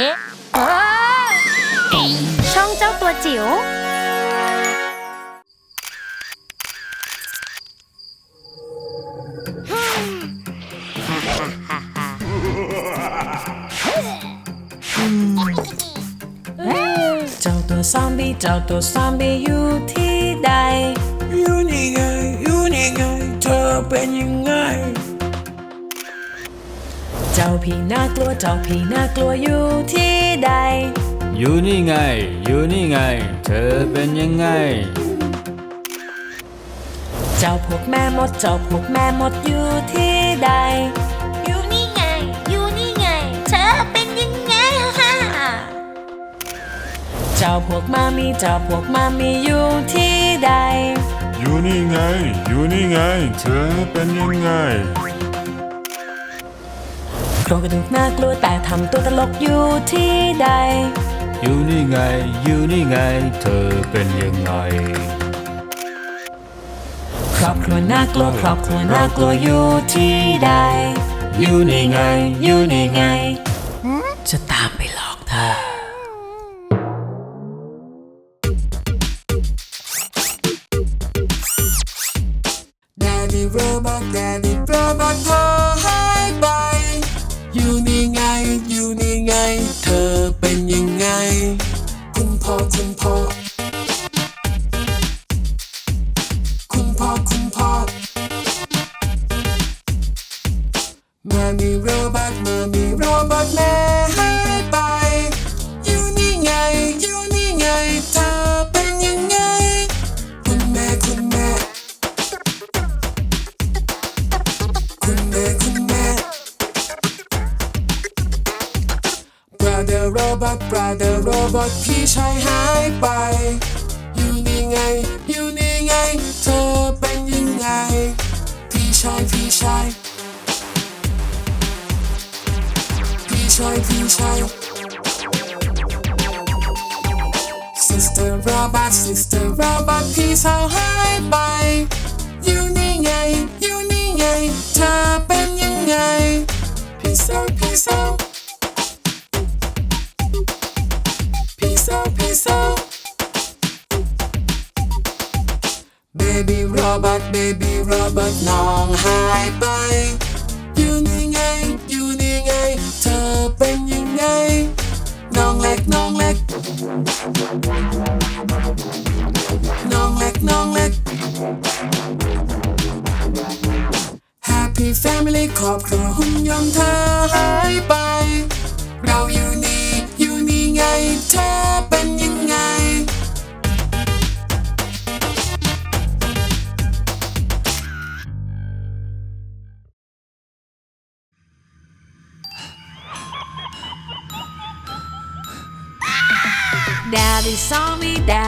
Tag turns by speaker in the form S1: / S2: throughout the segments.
S1: เอ๊ะช่องเจ้าตัวจิ๋ว
S2: เจ้าตัวซอมบี้เจ้าตัวซอมบี้อยู่ที่ใด
S3: อยู่นี่ไงอยู่นี่ไงเธอเป็นยังไง
S2: ผีน่ากลัวเจ้าผีน่ากลัวอยู่ที่ใด
S4: อยู่นี่ไง อยู่นี่ไง เธอเป็นยังไง
S2: เจ้าพวกแม่มดเจ้าพวกแม่มดอยู่ที่ใด
S1: อยู่นี่ไง อยู่นี่ไง เธอเป็นยังไงฮ่า
S2: เจ้าพวกมามีเจ้าพวกมามีอยู่ที่ใด
S5: อยู่นี่ไง อยู่นี่ไง เธอเป็นยังไง
S2: โค รงกระดูกน่ากลัวแต่ทำตัวตลกอยู่ที่ใด
S4: อยู่นี่ไง อยู่นี่ไง เธอเป็นยังไง
S2: ครอบครัวน่ากลัวครอบครัวน่ากลัวอยู่ที่ใด
S4: อยู่นี่ไง อยู่นี่ไง
S3: Robot Brother Robot พี่ชายหายไป อยู่นี่ไง อยู่นี่ไง เธอเป็นยังไง พี่ชายพี่ชายพี่ชายพี่ชาย Sister Robot Sister Robot พี่สาวหายไป อยู่นี่ไง อยู่นี่ไง เธอเป็นยังไง พี่สาวพี่สาว Baby Robot Baby Robot น้องหายไป อยู่นี่ไง อยู่นี่ไง เธอเป็นยังไง น้องเล็กน้องเล็ก น้องเล็กน้องเล็ก Happy Family ครอบครัวหุ่นยนต์เธอหายไป เราอยู่นี่ อยู่นี่ไงเธอ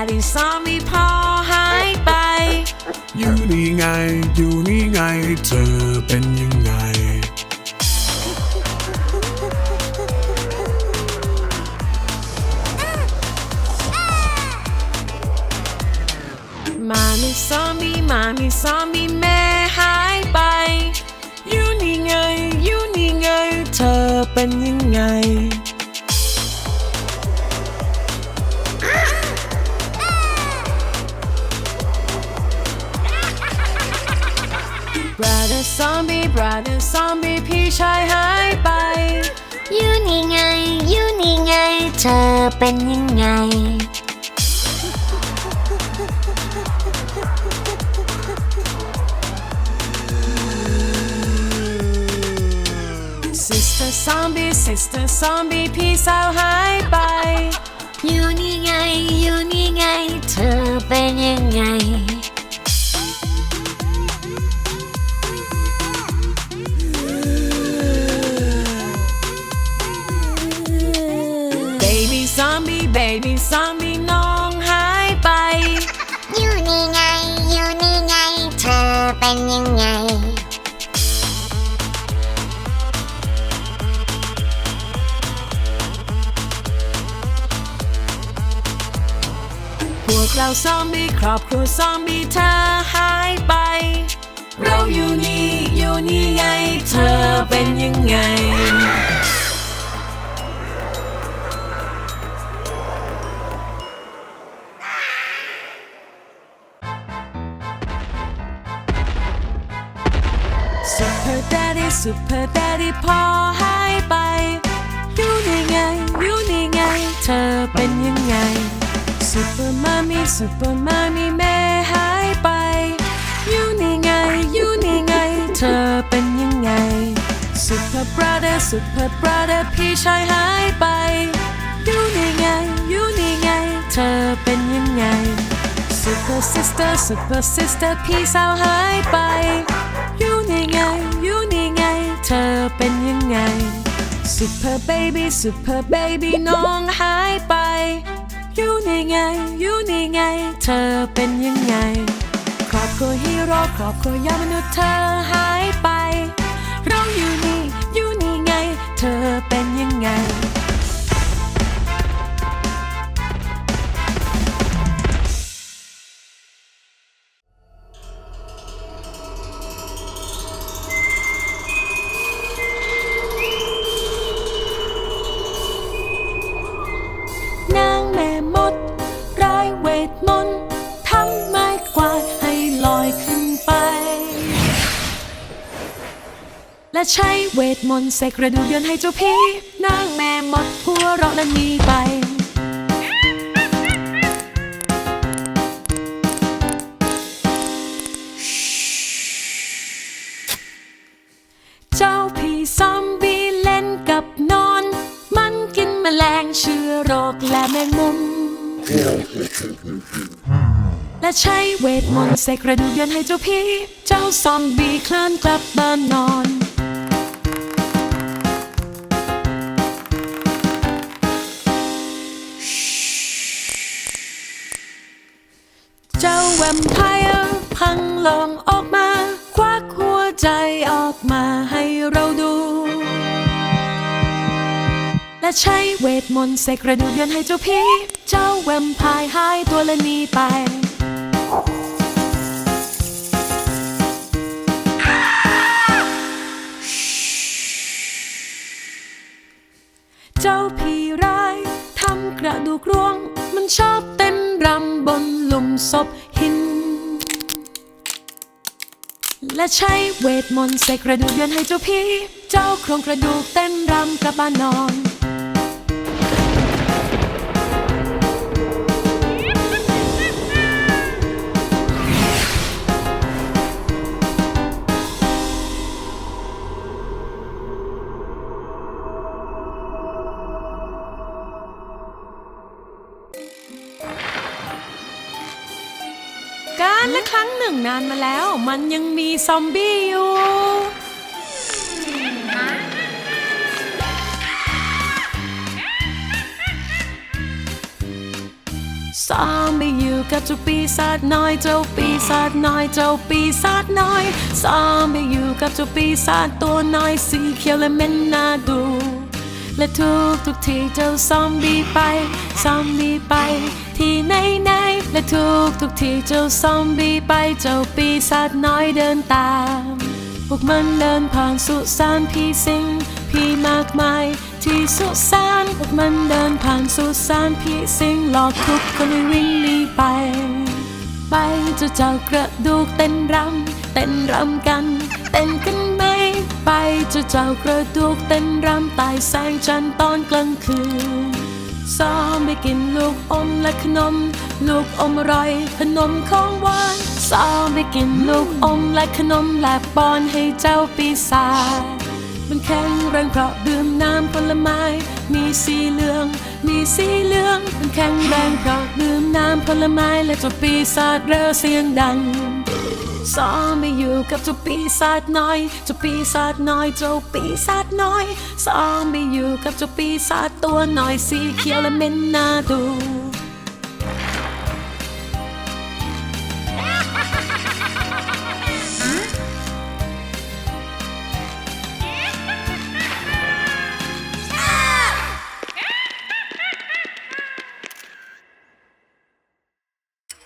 S2: me Daddy saw me พ่อหายไป
S3: อยู่นี่ไง อยู่นี่ไง เธอเป็นยังไง
S2: มามีซอมบี้มามีซอมบี้แม่หายไป อยู่นี่ไง อยู่นี่ไง เธอเป็นยังไง zombie brother zombie พี่ชายหายไป
S1: อยู่นี่ไง อยู่นี่ไง เธอเป็นยังไง
S2: Sister zombie sister zombie พี่สาวหายไป
S1: อยู่นี่ไง อยู่นี่ไง เธอเป็นยังไง
S2: baby zombie น้องหายไป
S1: อยู่นี่ไง อยู่นี่ไง เธอเป็นยังไง
S2: พวกเราซอมบี้ครอบครัวซอมบี้เธอหายไป เราอยู่นี่ อยู่นี่ไง เธอเป็นยังไง super daddy Super Daddy พอหายไปอยู่ในไงอยู่ในไง เธอเป็นยังไง super mommy super mommy แม่หายไปอยู่ในไงอยู่ในไง เธอเป็นยังไง super brother super brother พี่ชายหายไปอยู่ในไงอยู่ในไง เธอเป็นยังไง super sister super sister พี่สาวหายไปอยู่นี่ไงอยู่นี่ไง ธอเป็นยังไง super baby super baby น้องหายไป อยู่ในไง อยู่ในไง เธอเป็นยังไง ครอบครัวฮีโร่ครอบครัวยอดมนุษย์เธอหายไป เราอยู่นี่ อยู่นี่ไง เธอเป็นยังไง ใช้เวทมนต์เสกกระดูกยนต์ให้เจ้าพี่นางแม่หมดหัวเราะและหนีไป เจ้าพี่ซอมบี้เล่นกับนอน มันกินแมลงเชื้อโรคและแมงมุม และใช้เวทมนต์เสกกระดูกยนต์ให้เจ้าพี่เจ้าซอมบี้คลานกลับบ้านนอน ใจออกมาให้เราดู และใช้เวทมนต์เสกกระดูกยนต์ให้เจ้าพี่เจ้าแวมพร์หายตัวและหนีไปเจ้าผีร้ายทำกระดูกร่วง มันชอบเต้นรำบนหลุมศพหิน และใช้เวทมนต์เสกกระดูกยนต์ให้เจ้าพี่ เจ้าโครงกระดูกเต้นรำกลับบ้านนอน นานมาแล้ว มันยังมีซอมบี้อยู่ซอมบี้อยู่กับเจ้าปีศาจน้อยเจ้าปีศาจน้อยเจ้าปีศาจน้อยซอมบี้อยู่กับเจ้าปีศาจตัวน้อยสีเขียวและเหม็นน่าดูและทุกทุกที่เจ้าซอมบี้ไปซอมบี้ไปที่ไหนไหน และทุกทุกที่เจ้าซอมบี้ไปเจ้าปีศาจน้อยเดินตาม พวกมันเดินผ่านสุสานพี่สิงพี่มากมายที่สุสานพวกมันเดินผ่านสุสานพี่สิงหลอกทุกคนให้วิ่งหนีไป ไปเจะเจ้ากระดูกเต้นรำเต้นรำกันเต้นกันไหมไปเจะเจ้ากระดูกเต้นรำใต้แสงจันทร์ตอนกลางคืน ซ้อมไปกินลูกอมและขนม ลูกอมอร่อยขนมของหวานซ้อมไปกินลูกอมและขนมและป้อนให้เจ้าปีศาจมันแข็งแรงเพราะดื่มน้ำผลไม้ มีสีเหลือง มีสีเหลือง มันแข็งแรงเพราะดื่มน้ำผลไม้และเจ้าปีศาจเร่อเสียงดังซ้อมไม่อยู่กับเจ้าปีศาจน้อยเจ้าปีศาจน้อยเจ้าปีศาจ น้อยซ้อมไม่อยู่กับเจ้าปีศาจตัวน้อยสีเขียวและเหม็นน่าดู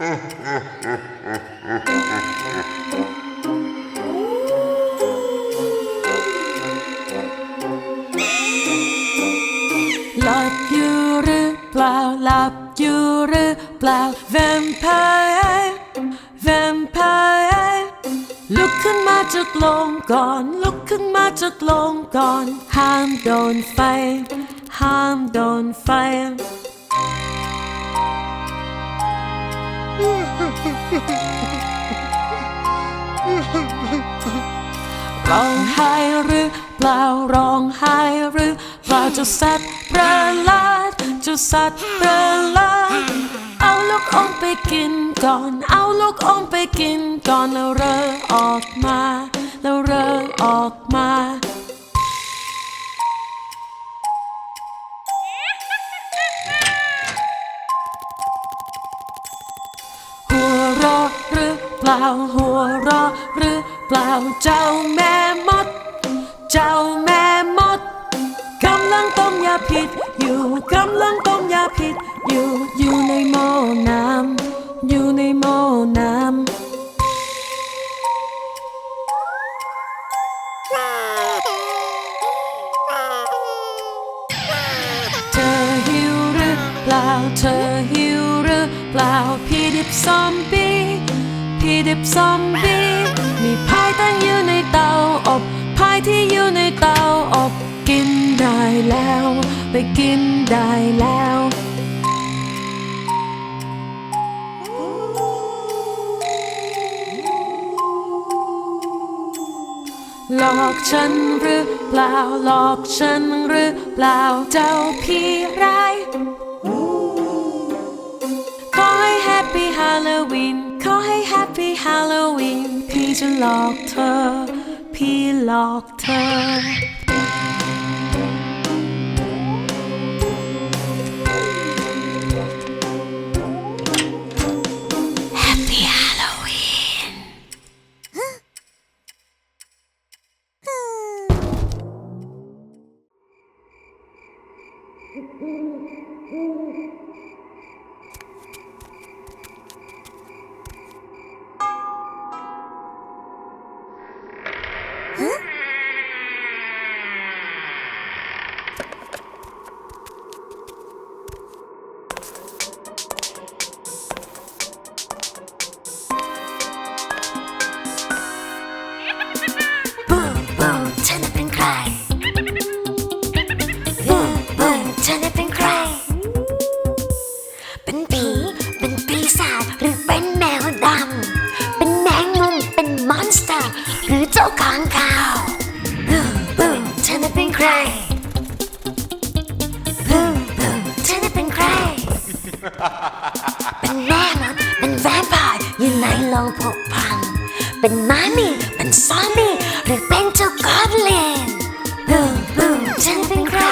S2: ห จากโลงก่อน ลุกขึ้นมาจากโลงก่อน ห้ามโดนไฟ ห้ามโดนไฟ ร้องไห้หรือเปล่าร้องไห้หรือเปล่าเจะสัตว์ประหลาดเจะสัตว์ประหลาด กอมไปกินก่อน เอาลูกอมไปกินก่อนแล้วเรอออกมา แล้วเรอออกมาหัวรอหรือเปล่าหัวเรอหรือเปล่าเจ้าแม่มด เจ้าแม่มดกำลังต้มยาพิษ อยู่กำลังต้มยาพิษอยู่อยู่ในหม้อน้ำอยู่ในหม้อน้ำเธอหิวหรือเปล่าเธอหิวหรือเปล่าพี่ดิบซอมบี้พี่ดิบซอมบี้มีพายตั้งอยู่ในเตาอบพายที่อยู่ในเตาอบกินได้แล้ว ไปกินได้แล้ว หลอกฉันหรือเปล่า หลอกฉันหรือเปล่า เจ้าพี่ร้ายขอให้ Happy Halloween ขอให้ Happy Halloween พี่จะหลอกเธอ พี่หลอกเธอ
S1: ผุพัง เป็นม้ามีเป็นซอมบี้หรือเป็นเจ้ากอดเลนบูบูฉันเป็นใคร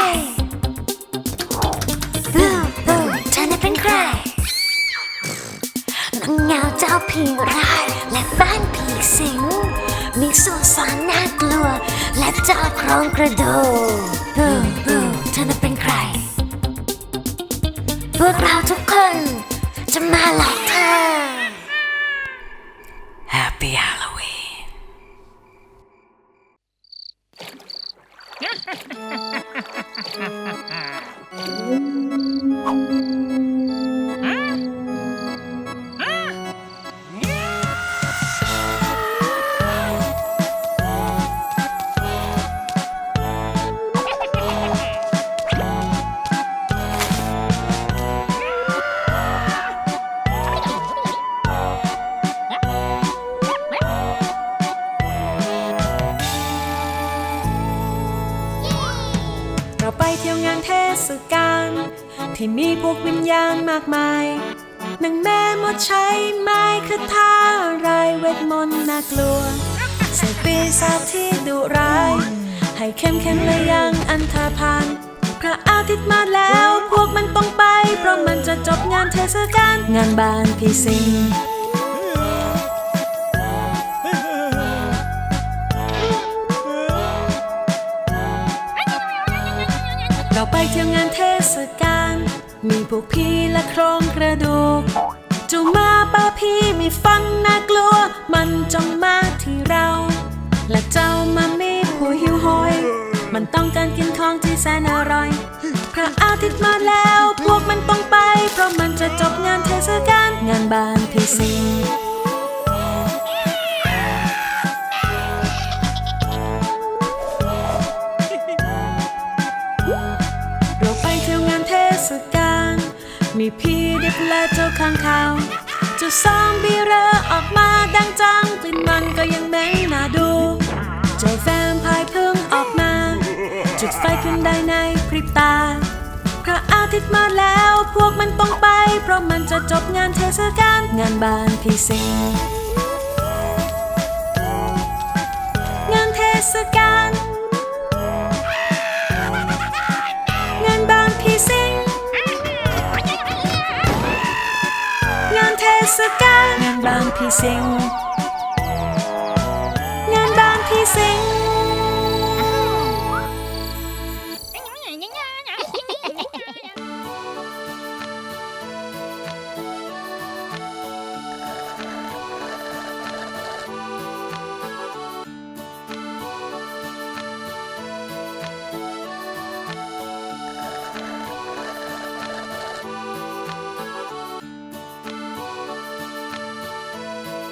S1: บูบูฉันเป็นใครนงเงาเจ้าผีร้ายและบ้านผีสิง มีสุสานน่ากลัว และเจ้าโครงกระดูกบูบูฉันเป็นใคร พวกเราทุกคนจะมาหลอกเธอ Happy Halloween า
S2: งแม่มดใช้ไม้คาถารายเวทมนต์น่ากลัวใส่ปีศาจที่ดุร้าย ให้เข้มแข็งและยังอันธพาลพระอาทิตย์มาแล้วพวกมันต้องไป เพราะมันจะจบงานเทศกาลงานบานพี่สิงเราไปเที่ยวงานเทศกาลมีพวกพี่และโครงกระดูก จ้ามาป้าพี่มีฟันน่ากลัว มันจ้องมาที่เรา และเจ้ามามีผู้หิวหอยมันต้องการกินของที่แสนอร่อยพระอาทิตย์มาแล้ว พวกมันต้องไป เพราะมันจะจบงานเทศกาลงานบานพี่สิเราไปเที่ยวงานเทศกาลมีพี่ และเจ้าข้างขาวเจ้าซอมบี้เรอออกมาดังจังกลิ่นมันก็ยังเหม็นน่าดู เจ้าแฟมพายเพิ่งออกมา จุดไฟขึ้นได้ในพริบตา พระอาทิตย์มาแล้วพวกมันต้องไป เพราะมันจะจบงานเทศกาลงานบานพี่สิงงานเทศกาล บ้านพี่สิงงานบ้านพี่สิง